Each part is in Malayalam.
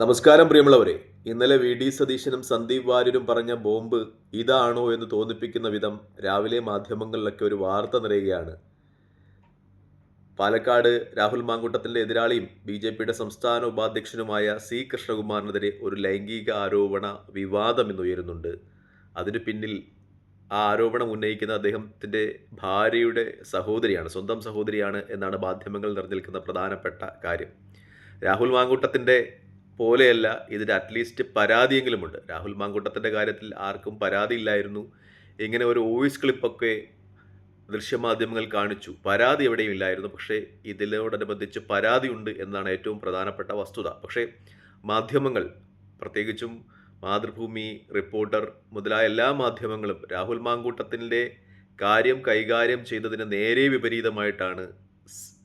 നമസ്കാരം പ്രിയമുള്ളവരെ. ഇന്നലെ വി. ഡി. സതീശനും സന്ദീപ് വാര്യരും പറഞ്ഞ ബോംബ് ഇതാണോ എന്ന് തോന്നിപ്പിക്കുന്ന വിധം രാവിലെ മാധ്യമങ്ങളിലൊക്കെ ഒരു വാർത്ത നിറയുകയാണ്. പാലക്കാട് രാഹുൽ മാങ്കൂട്ടത്തിന്റെ എതിരാളിയും ബി ജെ പിയുടെ സംസ്ഥാന ഉപാധ്യക്ഷനുമായ സി. കൃഷ്ണകുമാറിനെതിരെ ഒരു ലൈംഗിക ആരോപണ വിവാദം എന്നുയരുന്നുണ്ട് അതിനു പിന്നിൽ ആ ആരോപണം ഉന്നയിക്കുന്ന അദ്ദേഹത്തിന്റെ ഭാര്യയുടെ സഹോദരിയാണ് സ്വന്തം സഹോദരിയാണ് എന്നാണ് മാധ്യമങ്ങൾ നിറഞ്ഞു നിൽക്കുന്ന പ്രധാനപ്പെട്ട കാര്യം. രാഹുൽ മാങ്കൂട്ടത്തിന്റെ പോലെയല്ല ഇതിന് അറ്റ്ലീസ്റ്റ് പരാതിയെങ്കിലുമുണ്ട് രാഹുൽ മാങ്കൂട്ടത്തിന്റെ കാര്യത്തിൽ ആർക്കും പരാതിയില്ലായിരുന്നു ഇങ്ങനെ ഒരു വോയിസ് ക്ലിപ്പൊക്കെ ദൃശ്യമാധ്യമങ്ങൾ കാണിച്ചു. പരാതി എവിടെയും ഇല്ലായിരുന്നു. പക്ഷേ ഇതിനോടനുബന്ധിച്ച് പരാതിയുണ്ട് എന്നാണ് ഏറ്റവും പ്രധാനപ്പെട്ട വസ്തുത. പക്ഷേ മാധ്യമങ്ങൾ പ്രത്യേകിച്ചും മാതൃഭൂമി റിപ്പോർട്ടർ മുതലായ എല്ലാ മാധ്യമങ്ങളും രാഹുൽ മാങ്കൂട്ടത്തിന്റെ കാര്യം കൈകാര്യം ചെയ്തതിന് നേരെ വിപരീതമായിട്ടാണ്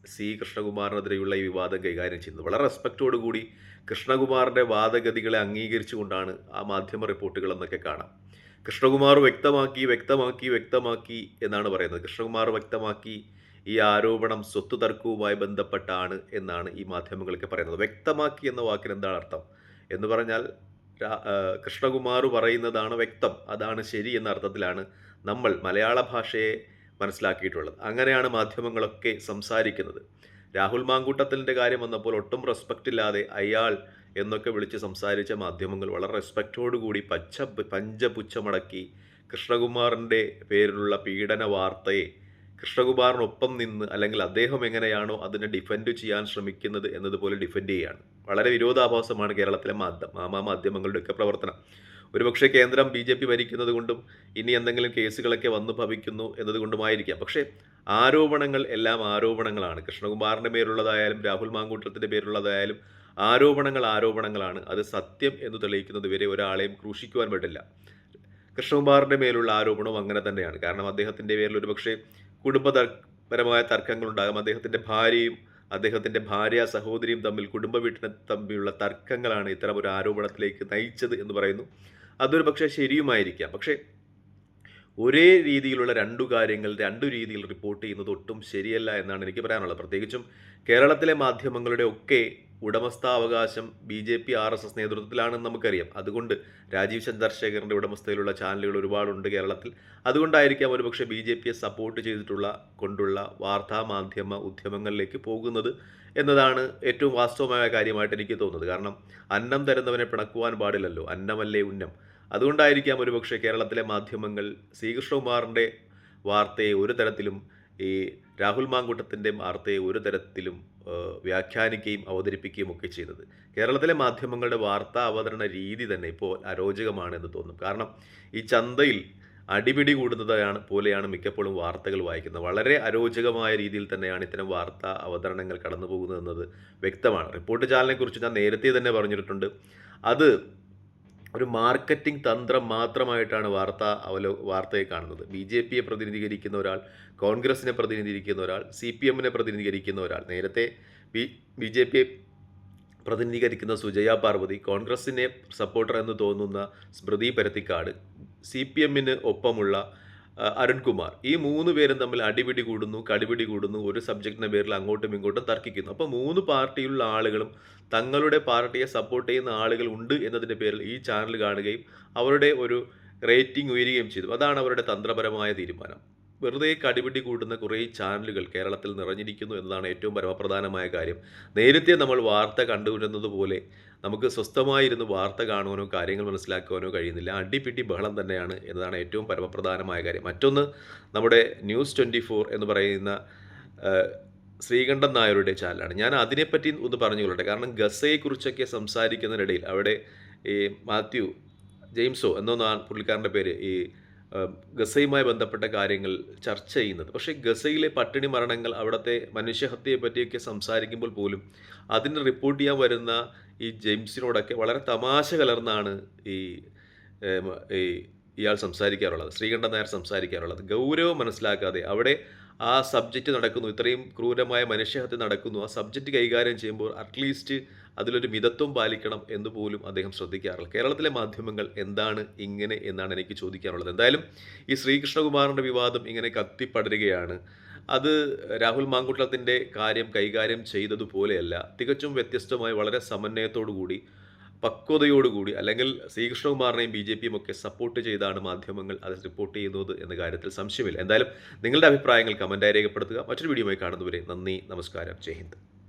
സ്- കൃഷ്ണകുമാറിനെതിരെയുള്ള ഈ വിവാദം കൈകാര്യം ചെയ്യുന്നത്. വളരെ റെസ്പെക്റ്റോടുകൂടി കൃഷ്ണകുമാറിന്റെ വാദഗതികളെ അംഗീകരിച്ചുകൊണ്ടാണ് ആ മാധ്യമ റിപ്പോർട്ടുകൾ എന്നൊക്കെ കാണാം. കൃഷ്ണകുമാർ വ്യക്തമാക്കി വ്യക്തമാക്കി വ്യക്തമാക്കി എന്നാണ് പറയുന്നത്. കൃഷ്ണകുമാർ വ്യക്തമാക്കി ഈ ആരോപണം സ്വത്ത് തർക്കവുമായി ബന്ധപ്പെട്ടാണ് എന്നാണ് ഈ മാധ്യമങ്ങളൊക്കെ പറയുന്നത്. വ്യക്തമാക്കി എന്ന വാക്കിന് എന്താണ് അർത്ഥം? എന്ന് പറഞ്ഞാൽ കൃഷ്ണകുമാർ പറയുന്നതാണ് വ്യക്തം. അതാണ് ശരി എന്ന അർത്ഥത്തിലാണ് നമ്മൾ മലയാള ഭാഷയെ മനസ്സിലാക്കിയിട്ടുള്ളത്. അങ്ങനെയാണ് മാധ്യമങ്ങളൊക്കെ സംസാരിക്കുന്നത്. രാഹുൽ മാങ്കൂട്ടത്തിന്റെ കാര്യം വന്നപ്പോൾ ഒട്ടും റെസ്പെക്റ്റ് ഇല്ലാതെ അയാൾ എന്നൊക്കെ വിളിച്ച് സംസാരിച്ച മാധ്യമങ്ങൾ വളരെ റെസ്പെക്റ്റോടുകൂടി പച്ച പഞ്ചപുച്ഛമടക്കി കൃഷ്ണകുമാറിന്റെ പേരിലുള്ള പീഡന വാർത്തയെ കൃഷ്ണകുമാറിനൊപ്പം നിന്ന് അല്ലെങ്കിൽ അദ്ദേഹം എങ്ങനെയാണോ അതിനെ ഡിഫെൻഡ് ചെയ്യാൻ ശ്രമിക്കുന്നത് എന്നതുപോലെ ഡിഫെൻഡ് ചെയ്യുകയാണ്. വളരെ വിരോധാഭാസമാണ് കേരളത്തിലെ മാധ്യമ മാധ്യമങ്ങളുടെയൊക്കെ പ്രവർത്തനം. ഒരുപക്ഷെ കേന്ദ്രം ബി ജെ പി ഭരിക്കുന്നത് കൊണ്ടും ഇനി എന്തെങ്കിലും കേസുകളൊക്കെ വന്നു ഭവിക്കുന്നു എന്നതുകൊണ്ടുമായിരിക്കാം പക്ഷേ ആരോപണങ്ങൾ എല്ലാം ആരോപണങ്ങളാണ്. കൃഷ്ണകുമാറിന്റെ പേരുള്ളതായാലും രാഹുൽ മാങ്കൂട്ടത്തിന്റെ പേരുള്ളതായാലും ആരോപണങ്ങൾ ആരോപണങ്ങളാണ്. അത് സത്യം എന്ന് തെളിയിക്കുന്നത് വരെ ഒരാളെയും ക്രൂശിക്കുവാൻ പറ്റില്ല കൃഷ്ണകുമാറിന്റെ മേലുള്ള ആരോപണവും അങ്ങനെ തന്നെയാണ്. കാരണം അദ്ദേഹത്തിന്റെ പേരിൽ ഒരുപക്ഷെ കുടുംബ പരമായ തർക്കങ്ങളുണ്ടാകും. അദ്ദേഹത്തിന്റെ ഭാര്യയും അദ്ദേഹത്തിന്റെ ഭാര്യ സഹോദരിയും തമ്മിൽ കുടുംബ വീട്ടിനെ തമ്മിലുള്ള തർക്കങ്ങളാണ് ഇത്തരം ഒരു ആരോപണത്തിലേക്ക് നയിച്ചത് എന്ന് പറയുന്നു. അതൊരു പക്ഷേ ശരിയുമായിരിക്കാം. പക്ഷേ ഒരേ രീതിയിലുള്ള രണ്ടു കാര്യങ്ങൾ രണ്ടു രീതിയിൽ റിപ്പോർട്ട് ചെയ്യുന്നത് ഒട്ടും ശരിയല്ല എന്നാണ് എനിക്ക് പറയാനുള്ളത്. പ്രത്യേകിച്ചും കേരളത്തിലെ മാധ്യമങ്ങളുടെ ഒക്കെ ഉടമസ്ഥാവകാശം B J P R S S നേതൃത്വത്തിലാണെന്ന് നമുക്കറിയാം. അതുകൊണ്ട് രാജീവ് ചന്ദ്രശേഖറിന്റെ ഉടമസ്ഥയിലുള്ള ചാനലുകൾ ഒരുപാടുണ്ട് കേരളത്തിൽ. അതുകൊണ്ടായിരിക്കാം ഒരുപക്ഷെ ബി ജെ പിയെ സപ്പോർട്ട് ചെയ്തിട്ടുള്ള കൊണ്ടുള്ള വാർത്താ മാധ്യമ ഉദ്യമങ്ങളിലേക്ക് പോകുന്നത് എന്നതാണ് ഏറ്റവും വാസ്തവമായ കാര്യമായിട്ട് എനിക്ക് തോന്നുന്നത്. കാരണം അന്നം തരുന്നവനെ പിണക്കുവാൻ പാടില്ലല്ലോ. അന്നമല്ലേ ഉന്നം. അതുകൊണ്ടായിരിക്കാം ഒരുപക്ഷെ കേരളത്തിലെ മാധ്യമങ്ങൾ ശ്രീകൃഷ്ണകുമാറിന്റെ വാർത്തയെ ഒരു തരത്തിലും ഈ രാഹുൽ മാങ്കൂട്ടത്തിന്റെ വാർത്തയെ ഒരു തരത്തിലും വ്യാഖ്യാനിക്കുകയും അവതരിപ്പിക്കുകയും ഒക്കെ ചെയ്തത്. കേരളത്തിലെ മാധ്യമങ്ങളുടെ വാർത്താ അവതരണ രീതി തന്നെ ഇപ്പോൾ അരോചകമാണ് എന്ന് തോന്നും. കാരണം ഈ ചന്തയിൽ അടിപിടി കൂടുന്നതാണ് പോലെയാണ് മിക്കപ്പോഴും വാർത്തകൾ വായിക്കുന്നത്. വളരെ അരോചകമായ രീതിയിൽ തന്നെയാണ് ഇത്തരം വാർത്താ അവതരണങ്ങൾ കടന്നു പോകുന്നത് എന്നത് വ്യക്തമാണ്. റിപ്പോർട്ട് ചാനലിനെക്കുറിച്ച് ഞാൻ നേരത്തെ തന്നെ പറഞ്ഞിട്ടുണ്ട്. അത് ഒരു മാർക്കറ്റിംഗ് തന്ത്രം മാത്രമായിട്ടാണ് വാർത്ത അവലോ വാർത്തയെ കാണുന്നത്. ബി ജെ പിയെ പ്രതിനിധീകരിക്കുന്ന ഒരാൾ കോൺഗ്രസിനെ പ്രതിനിധീകരിക്കുന്ന ഒരാൾ സി പി എമ്മിനെ പ്രതിനിധീകരിക്കുന്ന ഒരാൾ. നേരത്തെ ബി ബി ജെ പിയെ പ്രതിനിധീകരിക്കുന്ന സുജയ പാർവതി കോൺഗ്രസിനെ സപ്പോർട്ടർ എന്ന് തോന്നുന്ന സ്മൃതി പരത്തിക്കാട് സി പി എമ്മിന് ഒപ്പമുള്ള അരുൺകുമാർ. ഈ മൂന്ന് പേരും തമ്മിൽ അടിപിടി കൂടുന്നു കടിപിടി കൂടുന്നു. ഒരു സബ്ജക്റ്റിന്റെ പേരിൽ അങ്ങോട്ടും ഇങ്ങോട്ടും തർക്കിക്കുന്നു. അപ്പോൾ മൂന്ന് പാർട്ടിയിലുള്ള ആളുകളും തങ്ങളുടെ പാർട്ടിയെ സപ്പോർട്ട് ചെയ്യുന്ന ആളുകൾ ഉണ്ട് എന്നതിന്റെ പേരിൽ ഈ ചാനൽ കാണുകയും അവരുടെ ഒരു റേറ്റിംഗ് ഉയരുകയും ചെയ്തു. അതാണ് അവരുടെ തന്ത്രപരമായ തീരുമാനം. വെറുതെ കടിപിടി കൂടുന്ന കുറേ ചാനലുകൾ കേരളത്തിൽ നിറഞ്ഞിരിക്കുന്നു എന്നതാണ് ഏറ്റവും പരമപ്രധാനമായ കാര്യം. നേരത്തെ നമ്മൾ വാർത്ത കണ്ടുവരുന്നത് പോലെ നമുക്ക് സ്വസ്ഥമായിരുന്ന് വാർത്ത കാണുവാനോ കാര്യങ്ങൾ മനസ്സിലാക്കുവാനോ കഴിയുന്നില്ല. അടിപിടി ബഹളം തന്നെയാണ് എന്നതാണ് ഏറ്റവും പരമപ്രധാനമായ കാര്യം. മറ്റൊന്ന് നമ്മുടെ ന്യൂസ് ട്വന്റി ഫോർ എന്ന് പറയുന്ന ശ്രീകണ്ഠൻ നായരുടെ ചാനലാണ്. ഞാൻ അതിനെപ്പറ്റി ഒന്ന് പറഞ്ഞുകൊള്ളട്ടെ കാരണം ഗസയെക്കുറിച്ചൊക്കെ സംസാരിക്കുന്നതിനിടയിൽ അവിടെ ഈ മാത്യു ജെയിംസോ എന്നൊന്നാണ് പുള്ളിക്കാരന്റെ പേര് ഈ ഗസയുമായി ബന്ധപ്പെട്ട കാര്യങ്ങൾ ചർച്ച ചെയ്യുന്നത്. പക്ഷേ ഗസയിലെ പട്ടിണി മരണങ്ങൾ അവിടുത്തെ മനുഷ്യഹത്യയെ പറ്റിയൊക്കെ സംസാരിക്കുമ്പോൾ പോലും അതിന് റിപ്പോർട്ട് ചെയ്യാൻ വരുന്ന ഈ ജെയിംസിനോടൊക്കെ വളരെ തമാശ കലർന്നാണ് ഈ ഇയാൾ സംസാരിക്കാറുള്ളത് ശ്രീകണ്ഠൻ നായർ സംസാരിക്കാറുള്ളത്. ഗൗരവം മനസ്സിലാക്കാതെ അവിടെ ആ സബ്ജക്റ്റ് നടക്കുന്നു ഇത്രയും ക്രൂരമായ മനുഷ്യഹത്യ നടക്കുന്നു ആ സബ്ജക്റ്റ് കൈകാര്യം ചെയ്യുമ്പോൾ അറ്റ്ലീസ്റ്റ് അതിലൊരു മിതത്വം പാലിക്കണം എന്ന് പോലും അദ്ദേഹം ശ്രദ്ധിക്കാറില്ല. കേരളത്തിലെ മാധ്യമങ്ങൾ എന്താണ് ഇങ്ങനെ എന്നാണ് എനിക്ക് ചോദിക്കാനുള്ളത്. എന്തായാലും ഈ ശ്രീകൃഷ്ണകുമാറിന്റെ വിവാദം ഇങ്ങനെ കത്തിപ്പടരുകയാണ്. അത് രാഹുൽ മാങ്കുട്ടത്തിന്റെ കാര്യം കൈകാര്യം ചെയ്തതുപോലെയല്ല തികച്ചും വ്യത്യസ്തമായി വളരെ സമന്വയത്തോടു കൂടി പക്വതയോടുകൂടി അല്ലെങ്കിൽ ശ്രീകൃഷ്ണകുമാറിനെയും ബി ജെ പിയും ഒക്കെ സപ്പോർട്ട് ചെയ്താണ് മാധ്യമങ്ങൾ അത് റിപ്പോർട്ട് ചെയ്യുന്നത് എന്ന കാര്യത്തിൽ സംശയമില്ല. എന്തായാലും നിങ്ങളുടെ അഭിപ്രായങ്ങൾ കമന്റായി രേഖപ്പെടുത്തുക. മറ്റൊരു വീഡിയോയുമായി കാണുന്നവരെ നന്ദി നമസ്കാരം. ജയ് ഹിന്ദ്.